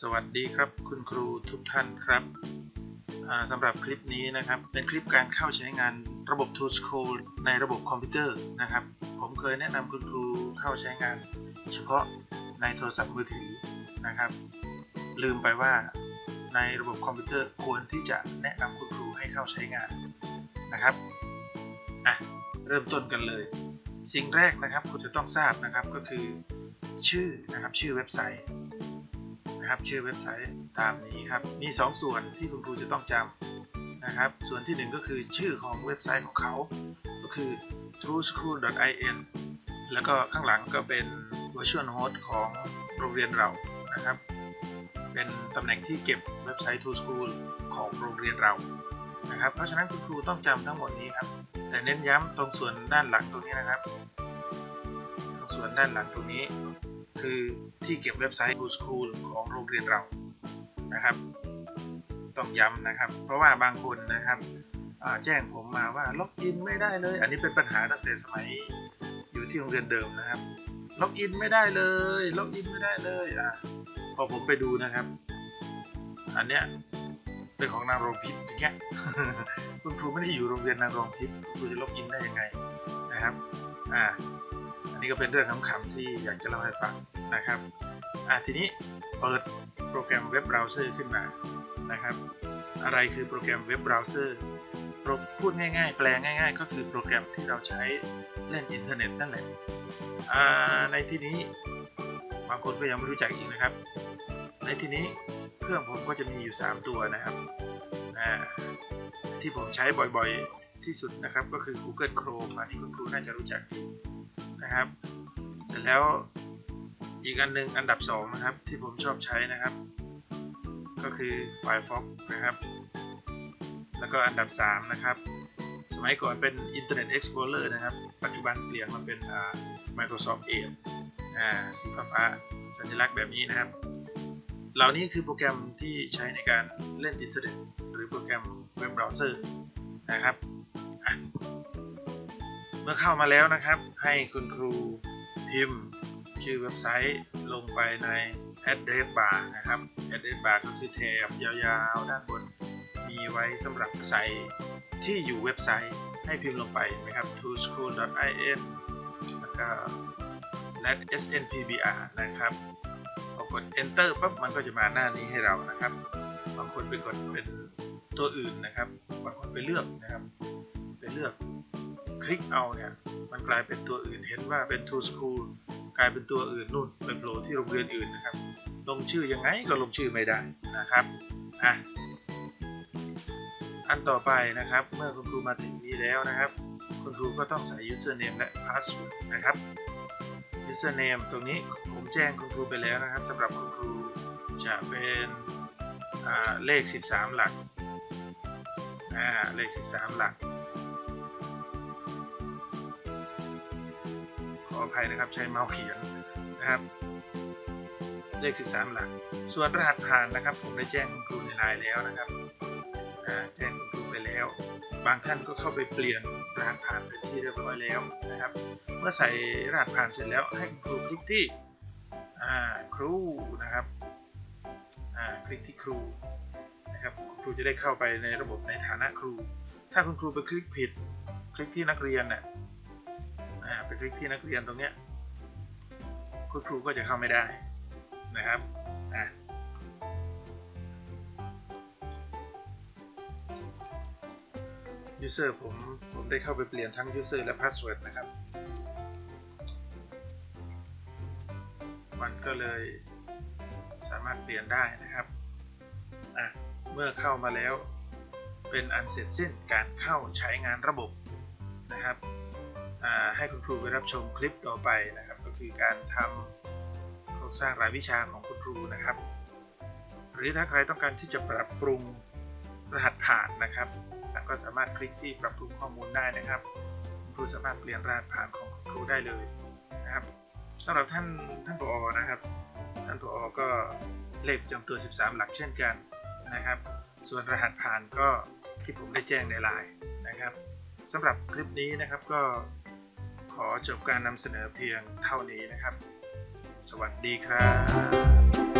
สวัสดีครับคุณครูทุกท่านครับสำหรับคลิปนี้นะครับเป็นคลิปการเข้าใช้งานระบบ Tool School ในระบบคอมพิวเตอร์นะครับ ผมเคยแนะนำคุณครูเข้าใช้งาน เฉพาะในโทรศัพท์มือถือนะครับ ลืมไปว่าในระบบคอมพิวเตอร์ควรที่จะแนะนำคุณครูให้เข้าใช้งานนะครับอะเริ่มต้นกันเลย สิ่งแรกนะครับคุณจะต้องทราบนะครับก็คือชื่อนะครับชื่อเว็บไซต์ นะครับ ชื่อเว็บไซต์ตามนี้ครับ มี 2 ส่วนที่คุณครูจะต้องจำนะครับ ส่วนที่ 1 ก็คือชื่อของเว็บไซต์ของเขา ก็คือ trueschool.in แล้วก็ข้างหลังก็เป็น virtual host ของโรงเรียนเรานะครับ เป็นตำแหน่งที่เก็บเว็บไซต์ True School ของโรงเรียนเรานะครับ เพราะฉะนั้นคุณครูต้องจำทั้งหมดนี้ครับ แต่เน้นย้ำตรงส่วนด้านหลังตรงนี้นะครับ ตรงส่วนด้านหลังตรงนี้ คือที่เก็บเว็บไซต์ True School ของโรงเรียนเรานะครับ ต้องย้ำนะครับ เพราะว่าบางคนนะครับแจ้งผมมาว่าล็อกอินไม่ได้เลย อันนี้เป็นปัญหาตั้งแต่สมัยอยู่ที่โรงเรียนเดิมนะครับ ล็อกอินไม่ได้เลย ล็อกอินไม่ได้เลยอะพอผมไปดูนะครับ อันเนี้ยเป็นของนางรองพิษอย่างเงี้ยคุณครูไม่ได้อยู่โรงเรียนนางรองพิษคุณครูจะล็อกอินได้ยังไงนะครับ อ่า นี้ก็เป็นเรื่องขำๆที่อยากจะเล่าให้ฟังนะครับอะทีนี้เปิดโปรแกรมเว็บเบราว์เซอร์ขึ้นมานะครับ อะไรคือโปรแกรมเว็บเบราว์เซอร์พูดง่าย ๆ แปลง่าย ๆ ก็คือโปรแกรมที่เราใช้เล่นอินเทอร์เน็ตนั่นแหละในที่นี้บางคนก็ยังไม่รู้จักอีกนะครับ ในที่นี้เครื่องผมก็จะมีอยู่ 3 ตัวนะครับที่ผมใช้บ่อยๆที่สุดนะครับก็คือ Google Chrome อันนี้คุณครูน่าจะรู้จักดี นะครับ เสร็จแล้วอีกอันหนึ่งอันดับ2นะครับที่ผมชอบใช้นะครับ ก็คือ Firefox นะครับ แล้วก็อันดับ 3 นะครับ สมัยก่อนเป็น Internet Explorer นะครับ ปัจจุบันเปลี่ยนมาเป็น Microsoft Edge อ่าสีฟ้าสัญลักษณ์แบบนี้นะครับ เหล่านี้คือโปรแกรมที่ใช้ในการเล่นอินเทอร์เน็ตหรือโปรแกรมเว็บเบราว์เซอร์นะครับ เมื่อเข้ามาแล้วนะครับ ให้คุณครูพิมพ์ชื่อเว็บไซต์ลงไปใน address bar นะครับ address bar ก็คือแถบยาวๆ ด้านบน มีไว้สำหรับใส่ที่อยู่เว็บไซต์ให้พิมพ์ลงไปนะครับ toschool.in แล้วก็ /snpbr นะครับพอกด enter ปั๊บมันก็จะมาหน้านี้ให้เรานะครับบางคนไปกดเป็นตัวอื่นนะครับบางคนไปเลือกนะครับ ไปเลือก คลิกเอาเนี่ยมันกลายเป็นตัวอื่นเห็นว่าเป็น to school กลายเป็นตัวอื่นนู่นไปโผล่ที่โรงเรียนอื่นนะครับ ลงชื่อยังไงก็ลงชื่อไม่ได้นะครับอะอันต่อไปนะครับ เมื่อคุณครูมาถึงนี้แล้วนะครับ คุณครูก็ต้องใส่ username และ password นะครับ username ตรงนี้ผมแจ้งคุณครูไปแล้วนะครับสำหรับคุณครูจะเป็นอ่าเลข 13 หลักอ่าเลข 13 หลัก ออภัยนะครับ ใช้เมาส์เขียนนะครับ เลข 13 หลัก ส่วนรหัสผ่านนะครับ ผมได้แจ้งคุณครูในไลน์แล้วนะครับแจ้งคุณครูไปแล้ว บางท่านก็เข้าไปเปลี่ยนรหัสผ่านเป็นที่เรียบร้อยแล้วนะครับ เมื่อใส่รหัสผ่านเสร็จแล้วให้ครูคลิกที่ครูนะครับคลิกที่ครูนะครับครูจะได้เข้าไปในระบบในฐานะครู ถ้าคุณครูไปคลิกผิด คลิกที่นักเรียนเน่ะอ่า ไปคลิกที่นักเรียนตรงเนี้ยคุณครูก็จะเข้าไม่ได้นะครับอ่า user ผมผมได้เข้าไปเปลี่ยนทั้ง user และ password นะครับ มันก็เลยสามารถเปลี่ยนได้นะครับอะเมื่อเข้ามาแล้วเป็นอันเสร็จสิ้นการเข้าใช้งานระบบนะครับ ให้คุณครูไปรับชมคลิปต่อไปนะครับ ก็คือการทำโครงสร้างรายวิชาของคุณครูนะครับ หรือถ้าใครต้องการที่จะปรับปรุงรหัสผ่านนะครับก็สามารถคลิกที่ปรับปรุงข้อมูลได้นะครับคุณครูสามารถเปลี่ยนรหัสผ่านของคุณครูได้เลยนะครับสำหรับท่านท่านผอนะครับ ท่านผอก็เลขประจำตัว 13 หลักเช่นกันนะครับ ส่วนรหัสผ่านก็ที่ผมได้แจ้งในไลน์นะครับสำหรับคลิปนี้นะครับก็ ขอจบการนำเสนอเพียงเท่านี้นะครับ สวัสดีครับ